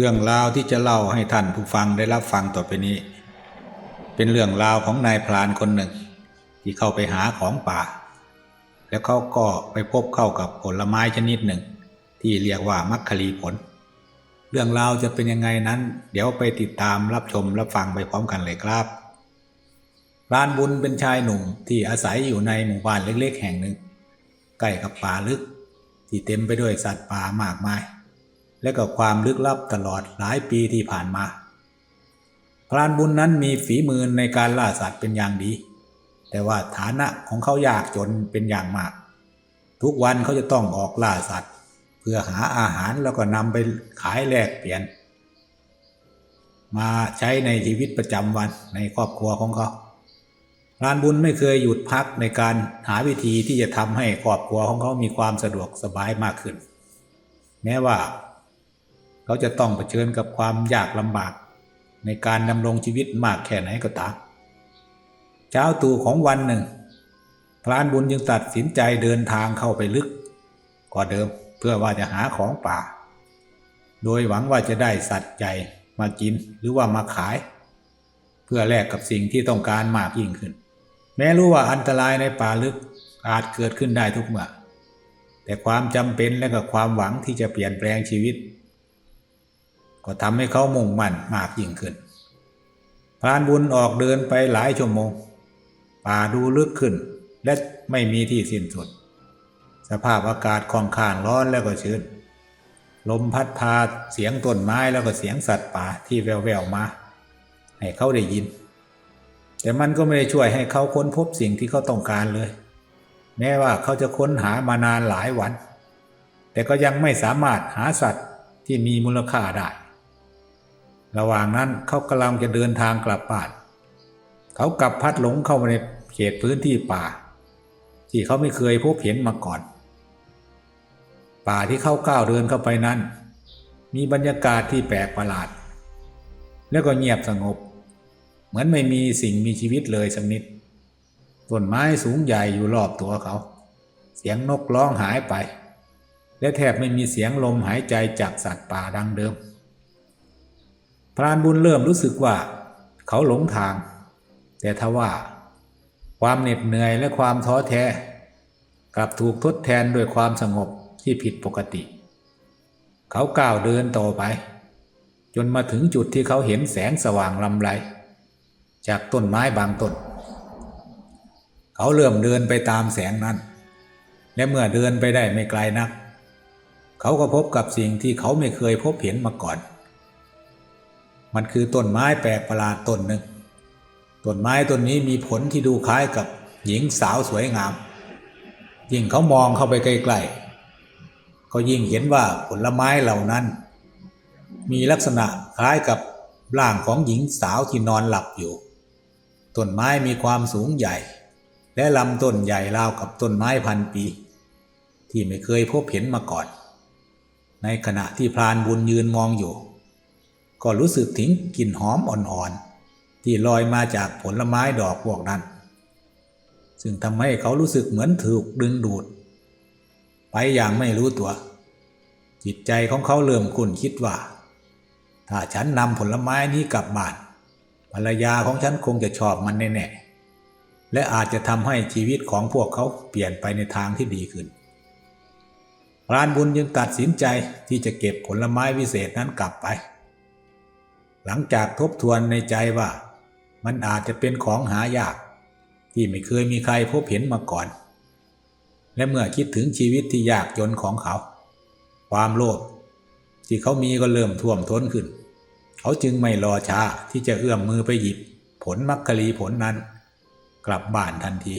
เรื่องราวที่จะเล่าให้ท่านผู้ฟังได้รับฟังต่อไปนี้ เป็นเรื่องราวของนายพรานคนหนึ่ง ที่เข้าไปหาของป่า แล้วเขาก็ไปพบเข้ากับผลไม้ชนิดหนึ่ง ที่เรียกว่ามัคคลีผล เรื่องราวจะเป็นยังไงนั้น เดี๋ยวไปติดตามรับชมรับฟังไปพร้อมกันเลยครับพรานบุญเป็นชายหนุ่มที่อาศัยอยู่ในหมู่บ้านเล็กๆ แห่งหนึ่งใกล้กับป่าลึก ที่เต็มไปด้วยสัตว์ป่ามากมาย และก็ความลึกลับตลอดหลายปีที่ผ่านมา พรานบุญนั้นมีฝีมือในการล่าสัตว์เป็นอย่างดี แต่ว่าฐานะของเขายากจนเป็นอย่างมาก ทุกวันเขาจะต้องออกล่าสัตว์ เพื่อหาอาหารแล้วก็นำไปขายแลกเปลี่ยน มาใช้ในชีวิตประจำวันในครอบครัวของเขาพรานบุญไม่เคยหยุดพักในการหาวิธีที่จะทำให้ครอบครัวของเขามีความสะดวกสบายมากขึ้น แม้ว่า เขาจะต้องเผชิญกับความยากลำบาก ในการดำรงชีวิตมากแค่ไหนก็ตามเช้าตู่ของวันหนึ่ง พรานบุญจึงตัดสินใจเดินทางเข้าไปลึกกว่าเดิมเพื่อว่าจะหาของป่า โดยหวังว่าจะได้สัตว์ใหญ่มากินหรือว่ามาขาย เพื่อแลกกับสิ่งที่ต้องการมากยิ่งขึ้น แม้รู้ว่าอันตรายในป่าลึกอาจเกิดขึ้นได้ทุกเมื่อแต่ความจำเป็นและก็ความหวังที่จะเปลี่ยนแปลงชีวิต ก็ทำให้เขามุ่งมั่นมากยิ่งขึ้นพรานบุญออกเดินไปหลายชั่วโมง ป่าดูลึกขึ้น และไม่มีที่สิ้นสุด สภาพอากาศค่อนข้างร้อนแล้วก็ชื้น ลมพัดพาเสียงต้นไม้แล้วก็เสียงสัตว์ป่าที่แววๆมา ให้เขาได้ยิน แต่มันก็ไม่ได้ช่วยให้เขาค้นพบสิ่งที่เขาต้องการเลย แม้ว่าเขาจะค้นหามานานหลายวัน แต่ก็ยังไม่สามารถหาสัตว์ที่มีมูลค่าได้ ระหว่างนั้นเขากำลังจะเดินทางกลับบ้าน เขากลับพัดหลงเข้ามาในเขตพื้นที่ป่า ที่เขาไม่เคยพบเห็นมาก่อน ป่าที่เขาก้าวเดินเข้าไปนั้น มีบรรยากาศที่แปลกประหลาด แล้วก็เงียบสงบ เหมือนไม่มีสิ่งมีชีวิตเลยสักนิดต้นไม้สูงใหญ่อยู่รอบตัวเขา เสียงนกร้องหายไป และแทบไม่มีเสียงลมหายใจจากสัตว์ป่าดังเดิม พรานบุญเริ่มรู้สึกว่า เขาหลงทาง แต่ทว่า ความเหน็ดเหนื่อยและความท้อแท้ กลับถูกทดแทนด้วยความสงบที่ผิดปกติ เขาก้าวเดินต่อไป จนมาถึงจุดที่เขาเห็นแสงสว่างลำไร จากต้นไม้บางต้น เขาเริ่มเดินไปตามแสงนั้น และเมื่อเดินไปได้ไม่ไกลนัก เขาก็พบกับสิ่งที่เขาไม่เคยพบเห็นมาก่อน มันคือต้นไม้แปลกประหลาดต้นหนึ่งต้นไม้ต้นนี้มีผลที่ดูคล้ายกับหญิงสาวสวยงาม ยิ่งเขามองเข้าไปใกล้ๆก็ยิ่งเห็นว่าผลไม้เหล่านั้น มีลักษณะคล้ายกับร่างของหญิงสาวที่นอนหลับอยู่ต้นไม้มีความสูงใหญ่ และลำต้นใหญ่ราวกับต้นไม้พันปี ที่ไม่เคยพบเห็นมาก่อน ในขณะที่พรานบุญยืนมองอยู่ ก็รู้สึกถึงกลิ่นหอมอ่อนๆ ที่ลอยมาจากผลไม้ดอกพวกนั้น ซึ่งทำให้เขารู้สึกเหมือนถูกดึงดูด ไปอย่างไม่รู้ตัว จิตใจของเขาเริ่มคุ้นคิดว่า ถ้าฉันนำผลไม้นี้กลับบ้านภรรยาของฉันคงจะชอบมันแน่ๆ และอาจจะทำให้ชีวิตของพวกเขาเปลี่ยนไปในทางที่ดีขึ้นพรานบุญจึงตัดสินใจที่จะเก็บผลไม้วิเศษนั้นกลับไป หลังจากทบทวนในใจว่า มันอาจจะเป็นของหายาก ที่ไม่เคยมีใครพบเห็นมาก่อน และเมื่อคิดถึงชีวิตที่ยากจนของเขา ความโลภที่เขามีก็เริ่มท่วมท้นขึ้น เขาจึงไม่รอช้าที่จะเอื้อมมือไปหยิบ ผลมักคลีผลนั้น กลับบ้านทันที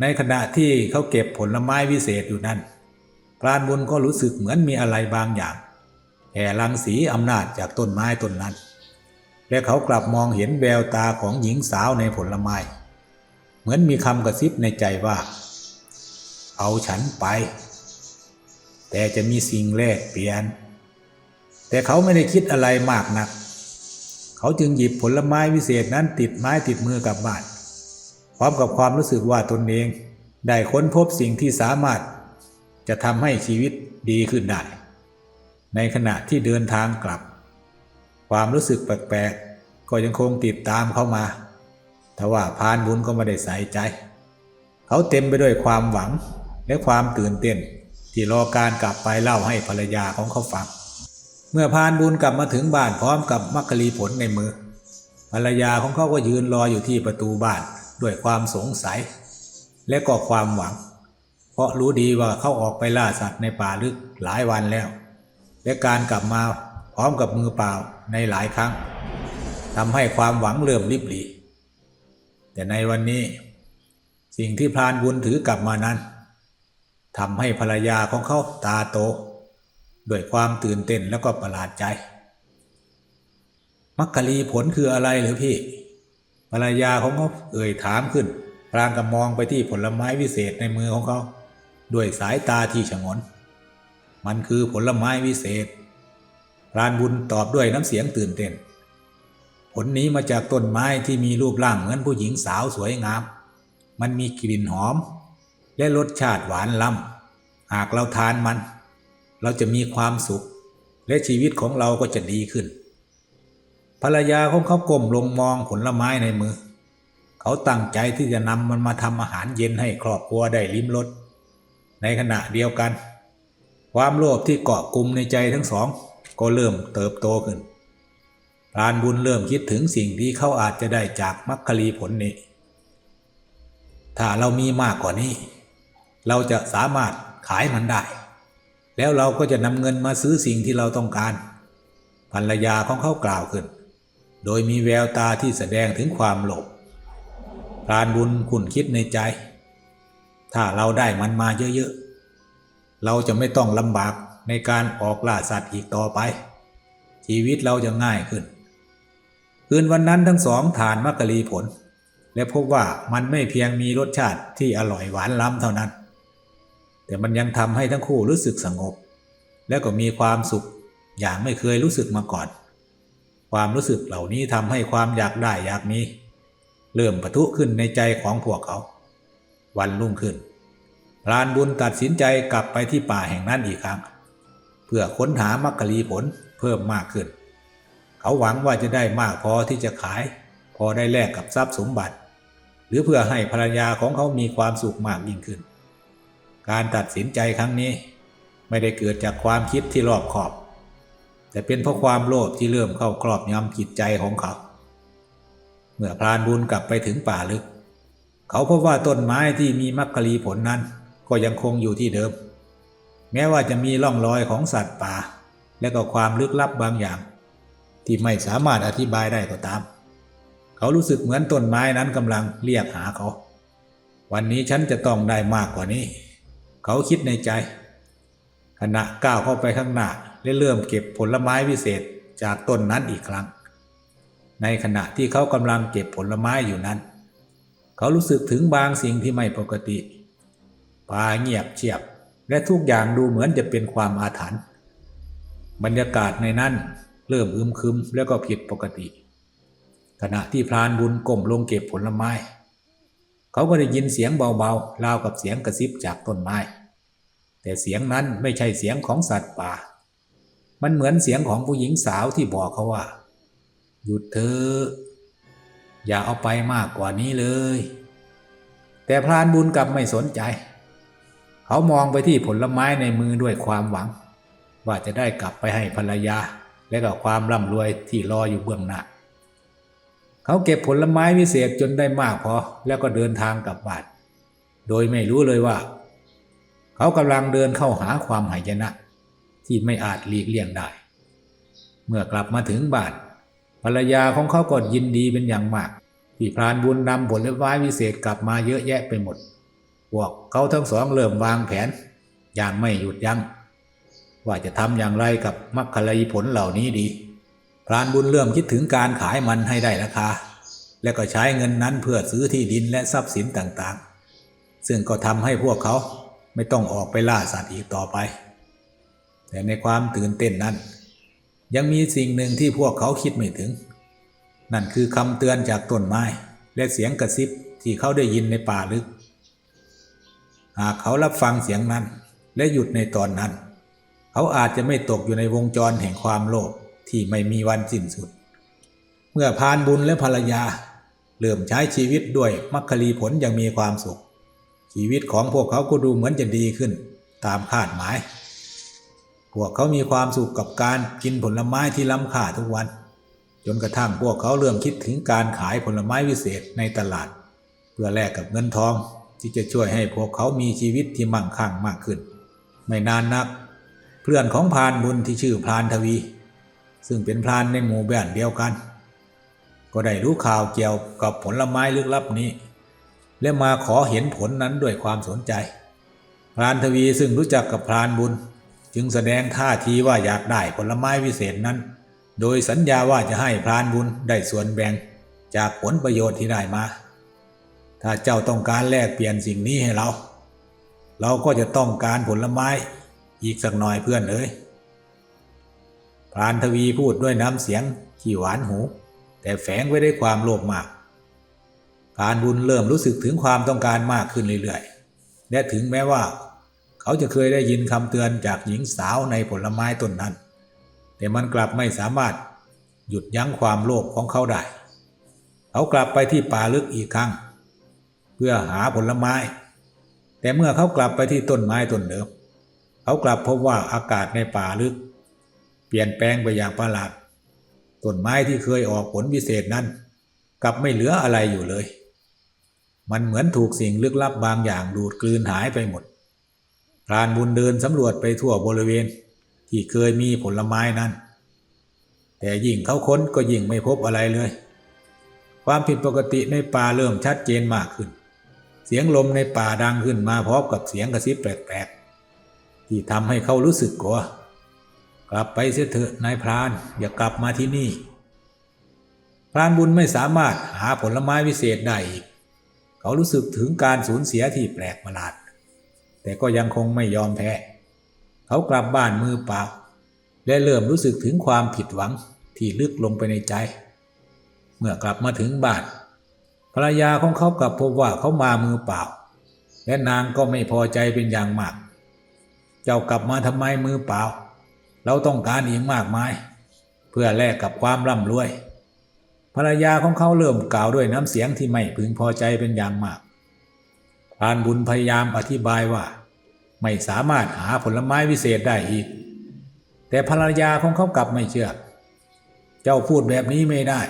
ในขณะที่เขาเก็บผลไม้วิเศษอยู่นั้นพรานบุญก็รู้สึกเหมือนมีอะไรบางอย่าง แผ่ลังสีอำนาจจากต้นไม้ต้นนั้น และเขากลับมองเห็นแววตาของหญิงสาวในผลไม้ เหมือนมีคำกระซิบในใจว่า เอาฉันไป แต่จะมีสิ่งแลกเปลี่ยน แต่เขาไม่ได้คิดอะไรมากนัก เขาจึงหยิบผลไม้วิเศษนั้นติดไม้ติดมือกลับบ้านพร้อมกับความรู้สึกว่าตนเอง ได้ค้นพบสิ่งที่สามารถจะทำให้ชีวิตดีขึ้นได้ ในขณะที่เดินทางกลับ ความรู้สึกแปลกๆ ก็ยังคงติดตามเข้ามาทว่าพานบุญก็ไม่ได้ใส่ใจ เขาเต็มไปด้วยความหวังและความตื่นเต้น ที่รอการกลับไปเล่าให้ภรรยาของเขาฟัง เมื่อพานบุญกลับมาถึงบ้านพร้อมกับมัคคลีผลในมือ ภรรยาของเขาก็ยืนรออยู่ที่ประตูบ้านด้วยความสงสัย และก็ความหวัง เพราะรู้ดีว่าเขาออกไปล่าสัตว์ในป่าลึกหลายวันแล้ว และการกลับมาพร้อมกับมือเปล่าในหลายครั้งทำให้ความหวังเริ่มลิบหลีแต่ในวันนี้ สิ่งที่พรานบุญถือกลับมานั้นทำให้ภรรยาของเขาตาโต ด้วยความตื่นเต้นแล้วก็ประหลาดใจ มักคลีผลคืออะไรหรือพี่ ภรรยาของเขาเอ่ยถามขึ้นพรางกับมองไปที่ผลไม้วิเศษในมือของเขา ด้วยสายตาที่ฉงน มันคือผลไม้วิเศษ พรานบุญตอบด้วยน้ำเสียงตื่นเต้น ผลนี้มาจากต้นไม้ที่มีรูปร่างเหมือนผู้หญิงสาวสวยงาม มันมีกลิ่นหอม และรสชาติหวานล้ำ หากเราทานมัน เราจะมีความสุข และชีวิตของเราก็จะดีขึ้น ภรรยาของเขาก้มลงมองผลไม้ในมือ เขาตั้งใจที่จะนำมันมาทำอาหารเย็นให้ครอบครัวได้ลิ้มรสในขณะเดียวกัน ความโลภที่เกาะกลุ่มในใจทั้งสอง ก็เริ่มเติบโตขึ้นพรานบุญเริ่มคิดถึงสิ่งที่เขาอาจจะได้จากมัคคลีผลนี้ ถ้าเรามีมากกว่านี้ เราจะสามารถขายมันได้ แล้วเราก็จะนำเงินมาซื้อสิ่งที่เราต้องการ ภรรยาของเขากล่าวขึ้น โดยมีแววตาที่แสดงถึงความโลภพรานบุญขุนคิดในใจ ถ้าเราได้มันมาเยอะๆ เราจะไม่ต้องลำบากในการออกล่าสัตว์อีกต่อไป ชีวิตเราจะง่ายขึ้น คืนวันนั้นทั้งสองทานมักกะลีผล และพบว่ามันไม่เพียงมีรสชาติที่อร่อยหวานล้ำเท่านั้น แต่มันยังทำให้ทั้งคู่รู้สึกสงบ และก็มีความสุขอย่างไม่เคยรู้สึกมาก่อน ความรู้สึกเหล่านี้ทำให้ความอยากได้อยากมีเริ่มปะทุขึ้นในใจของพวกเขา วันรุ่งขึ้น พรานบุญตัดสินใจกลับไปที่ป่าแห่งนั้นอีกครั้ง เพื่อค้นหามักกะลีผลเพิ่มมากขึ้น เขาหวังว่าจะได้มากพอที่จะขาย พอได้แลกกับทรัพย์สมบัติ หรือเพื่อให้ภรรยาของเขามีความสุขมากยิ่งขึ้น การตัดสินใจครั้งนี้ ไม่ได้เกิดจากความคิดที่รอบขอบ แต่เป็นเพราะความโลภที่เริ่มเข้าครอบงำจิตใจของเขา เมื่อพรานบุญกลับไปถึงป่าลึก เขาพบว่าต้นไม้ที่มีมักกะลีผลนั้น ก็ยังคงอยู่ที่เดิม แม้ว่าจะมีร่องรอยของสัตว์ป่า และก็ความลึกลับบางอย่าง ที่ไม่สามารถอธิบายได้ก็ตาม เขารู้สึกเหมือนต้นไม้นั้นกำลังเรียกหาเขา วันนี้ฉันจะต้องได้มากกว่านี้ เขาคิดในใจ ขณะก้าวเข้าไปข้างหน้าและเริ่มเก็บผลไม้วิเศษจากต้นนั้นอีกครั้ง ในขณะที่เขากำลังเก็บผลไม้อยู่นั้น เขารู้สึกถึงบางสิ่งที่ไม่ปกติ ป่าเงียบเชียบ และทุกอย่างดูเหมือนจะเป็นความอาถรรพ์บรรยากาศในนั้นเริ่มอึมครึมแล้วก็ผิดปกติ ขณะที่พรานบุญก้มลงเก็บผลไม้ เขาก็ได้ยินเสียงเบาๆราวกับเสียงกระซิบจากต้นไม้ แต่เสียงนั้นไม่ใช่เสียงของสัตว์ป่า มันเหมือนเสียงของผู้หญิงสาวที่บอกเขาว่า หยุดเถอะอย่าเอาไปมากกว่านี้เลย แต่พรานบุญกลับไม่สนใจ เขามองไปที่ผลไม้ในมือด้วยความหวัง ว่าจะได้กลับไปให้ภรรยา และก็ความร่ำรวยที่รออยู่เบื้องหน้า เขาเก็บผลไม้วิเศษจนได้มากพอแล้วก็เดินทางกลับบ้าน โดยไม่รู้เลยว่า เขากำลังเดินเข้าหาความหายนะ ที่ไม่อาจหลีกเลี่ยงได้ เมื่อกลับมาถึงบ้านภรรยาของเขาก็ยินดีเป็นอย่างมากที่พรานบุญนำผลไม้วิเศษกลับมาเยอะแยะไปหมด พวกเขาทั้งสองเริ่มวางแผน อย่างไม่หยุดยัง้งว่าจะทำอย่างไรกับมักคลายผลเหล่านี้ดี พรานบุญเริ่มคิดถึงการขายมันให้ได้ราคา และก็ใช้เงินนั้นเพื่อซื้อที่ดินและทรัพย์สินต่างๆ ซึ่งก็ทำให้พวกเขาไม่ต้องออกไปล่าสัตว์อีกต่อไป แต่ในความตื่นเต้นนั้น ยังมีสิ่งหนึ่งที่พวกเขาคิดไม่ถึง นั่นคือคำเตือนจากต้นไม้และเสียงกระซิบที่เขาได้ยินในป่าลึก หากเขารับฟังเสียงนั้น และหยุดในตอนนั้น เขาอาจจะไม่ตกอยู่ในวงจรแห่งความโลภที่ไม่มีวันสิ้นสุด เมื่อพานบุญและภรรยาเริ่มใช้ชีวิตด้วยมรรคลีผลอย่างมีความสุข ชีวิตของพวกเขาก็ดูเหมือนจะดีขึ้น ตามคาดหมาย พวกเขามีความสุขกับการกินผลไม้ที่ล้ำค่าทุกวัน จนกระทั่งพวกเขาเริ่มคิดถึงการขายผลไม้วิเศษในตลาด เพื่อแลกกับเงินทอง ที่จะช่วยให้พวกเขามีชีวิตที่มั่งคั่งมากขึ้น ไม่นานนัก เพื่อนของพรานบุญที่ชื่อพรานทวี ซึ่งเป็นพรานในหมู่บ้านเดียวกัน ก็ได้รู้ข่าวเกี่ยวกับผลไม้ลึกลับนี้ และมาขอเห็นผลนั้นด้วยความสนใจ พรานทวีซึ่งรู้จักกับพรานบุญ จึงแสดงท่าทีว่าอยากได้ผลไม้วิเศษนั้น โดยสัญญาว่าจะให้พรานบุญได้ส่วนแบ่งจากผลประโยชน์ที่ได้มา ถ้าเจ้าต้องการแลกเปลี่ยนสิ่งนี้ให้เรา เราก็จะต้องการผลไม้อีกสักหน่อยเพื่อนเอ้ยพรานทวีพูดด้วยน้ำเสียงที่หวานหู แต่แฝงไว้ด้วยความโลภมากพรานบุญเริ่มรู้สึกถึงความต้องการมากขึ้นเรื่อยๆ และถึงแม้ว่า เขาจะเคยได้ยินคำเตือนจากหญิงสาวในผลไม้ต้นนั้น แต่มันกลับไม่สามารถหยุดยั้งความโลภของเขาได้ เขากลับไปที่ป่าลึกอีกครั้ง เพื่อหาผลไม้ แต่เมื่อเขากลับไปที่ต้นไม้ต้นเดิม เขากลับพบว่าอากาศในป่าลึก เปลี่ยนแปลงไปอย่างประหลาดต้นไม้ที่เคยออกผลวิเศษนั้น กลับไม่เหลืออะไรอยู่เลย มันเหมือนถูกสิ่งลึกลับบางอย่างดูดกลืนหายไปหมดพรานบุญเดินสำรวจไปทั่วบริเวณที่เคยมีผลไม้นั้น แต่ยิ่งเขาค้นก็ยิ่งไม่พบอะไรเลย ความผิดปกติในป่าเริ่มชัดเจนมากขึ้น เสียงลมในป่าดังขึ้นมาพร้อมกับเสียงกระซิบแปลกๆ ที่ทำให้เขารู้สึกกลัว กลับไปเสียเถอะนายพรานอย่ากลับมาที่นี่ พรานบุญไม่สามารถหาผลไม้วิเศษได้อีก เขารู้สึกถึงการสูญเสียที่แปลกประหลาด แต่ก็ยังคงไม่ยอมแพ้ เขากลับบ้านมือเปล่า และเริ่มรู้สึกถึงความผิดหวังที่ลึกลงไปในใจ เมื่อกลับมาถึงบ้าน รรยาของเขากลับพบว่าเขามามือเปล่า และนางก็ไม่พอใจเป็นอย่างมาก เจ้ากลับมาทำไมมือเปล่า เราต้องการอีกมากมาย เพื่อแลกกับความร่ำรวย ภรรยาของเขาเริ่มกล่าวด้วยน้ำเสียงที่ไม่พึงพอใจเป็นอย่างมากพรานบุญพยายามอธิบายว่า ไม่สามารถหาผลไม้วิเศษได้อีก แต่ภรรยาของเขากลับไม่เชื่อ เจ้าพูดแบบนี้ไม่ได้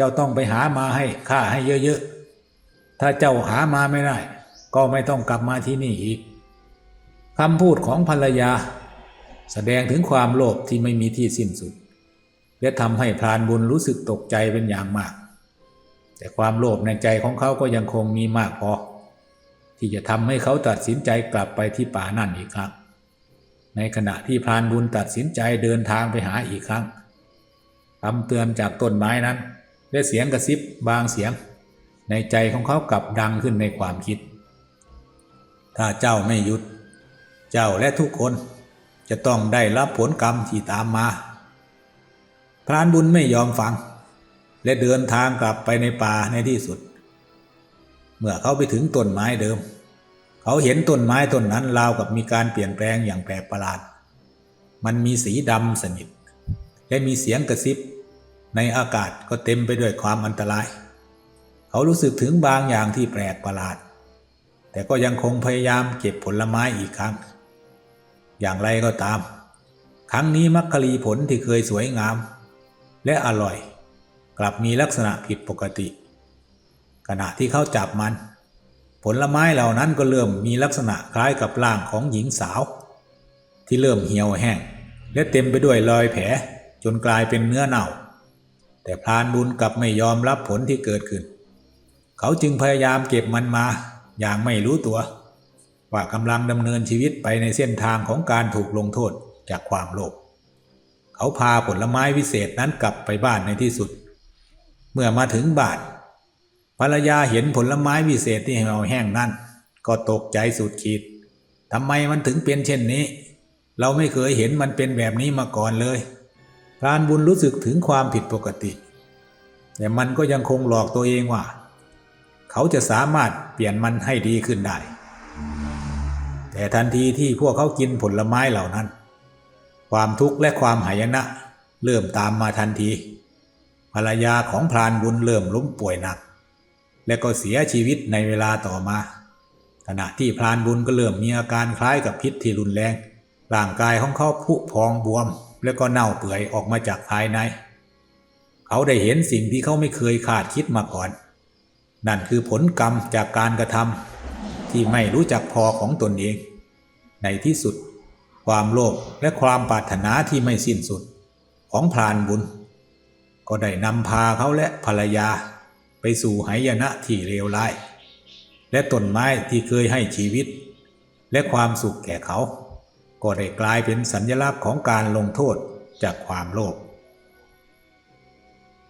จ้าต้องไปหามาให้ข้าให้เยอะๆ ถ้าเจ้าหามาไม่ได้ ก็ไม่ต้องกลับมาที่นี่อีกคำพูดของภรรยา แสดงถึงความโลภที่ไม่มีที่สิ้นสุด และทำให้พรานบุญรู้สึกตกใจเป็นอย่างมาก แต่ความโลภในใจของเขาก็ยังคงมีมากพอ ที่จะทำให้เขาตัดสินใจกลับไปที่ป่านั่นอีกครั้ง ในขณะที่พรานบุญตัดสินใจเดินทางไปหาอีกครั้งคำเตือนจากต้นไม้นั้น และเสียงกระซิบบางเสียง ในใจของเขากลับดังขึ้นในความคิด ถ้าเจ้าไม่หยุด เจ้าและทุกคนจะต้องได้รับผลกรรมที่ตามมา พรานบุญไม่ยอมฟัง และเดินทางกลับไปในป่าในที่สุด เมื่อเขาไปถึงต้นไม้เดิม เขาเห็นต้นไม้ต้นนั้นราวกับมีการเปลี่ยนแปลงอย่างแปลกประหลาด มันมีสีดำสนิท และมีเสียงกระซิบ ในอากาศก็เต็มไปด้วยความอันตราย เขารู้สึกถึงบางอย่างที่แปลกประหลาด แต่ก็ยังคงพยายามเก็บผลไม้อีกครั้ง อย่างไรก็ตาม ครั้งนี้มักคลีผลที่เคยสวยงาม และอร่อย กลับมีลักษณะผิดปกติ ขณะที่เขาจับมัน ผลไม้เหล่านั้นก็เริ่มมีลักษณะคล้ายกับร่างของหญิงสาว ที่เริ่มเหี่ยวแห้ง และเต็มไปด้วยรอยแผลจนกลายเป็นเนื้อเน่า แต่พรานบุญกลับไม่ยอมรับผลที่เกิดขึ้น เขาจึงพยายามเก็บมันมาอย่างไม่รู้ตัว ว่ากำลังดำเนินชีวิตไปในเส้นทางของการถูกลงโทษจากความโลภเขาพาผลไม้วิเศษนั้นกลับไปบ้านในที่สุด เมื่อมาถึงบ้านภรรยาเห็นผลไม้วิเศษที่เหี่ยวแห้งนั้น ก็ตกใจสุดขีดทำไมมันถึงเป็นเช่นนี้ เราไม่เคยเห็นมันเป็นแบบนี้มาก่อนเลย พรานบุญรู้สึกถึงความผิดปกติ แต่มันก็ยังคงหลอกตัวเองว่า เขาจะสามารถเปลี่ยนมันให้ดีขึ้นได้ แต่ทันทีที่พวกเขากินผลไม้เหล่านั้น ความทุกข์และความหายนะ เริ่มตามมาทันที ภรรยาของพรานบุญเริ่มล้มป่วยหนัก และก็เสียชีวิตในเวลาต่อมา ขณะที่พรานบุญก็เริ่มมีอาการคล้ายกับพิษที่รุนแรง ร่างกายของเขาผุพองบวม แล้วก็เน่าเปื่อยออกมาจากภายใน เขาได้เห็นสิ่งที่เขาไม่เคยคาดคิดมาก่อน นั่นคือผลกรรมจากการกระทำที่ไม่รู้จักพอของตนเอง ในที่สุด ความโลภและความปรารถนาที่ไม่สิ้นสุดของพรานบุญ ก็ได้นำพาเขาและภรรยา ไปสู่หายนะที่เลวร้าย และต้นไม้ที่เคยให้ชีวิต และความสุขแก่เขา ก็ได้กลายเป็นสัญลักษณ์ของการลงโทษจากความโลภ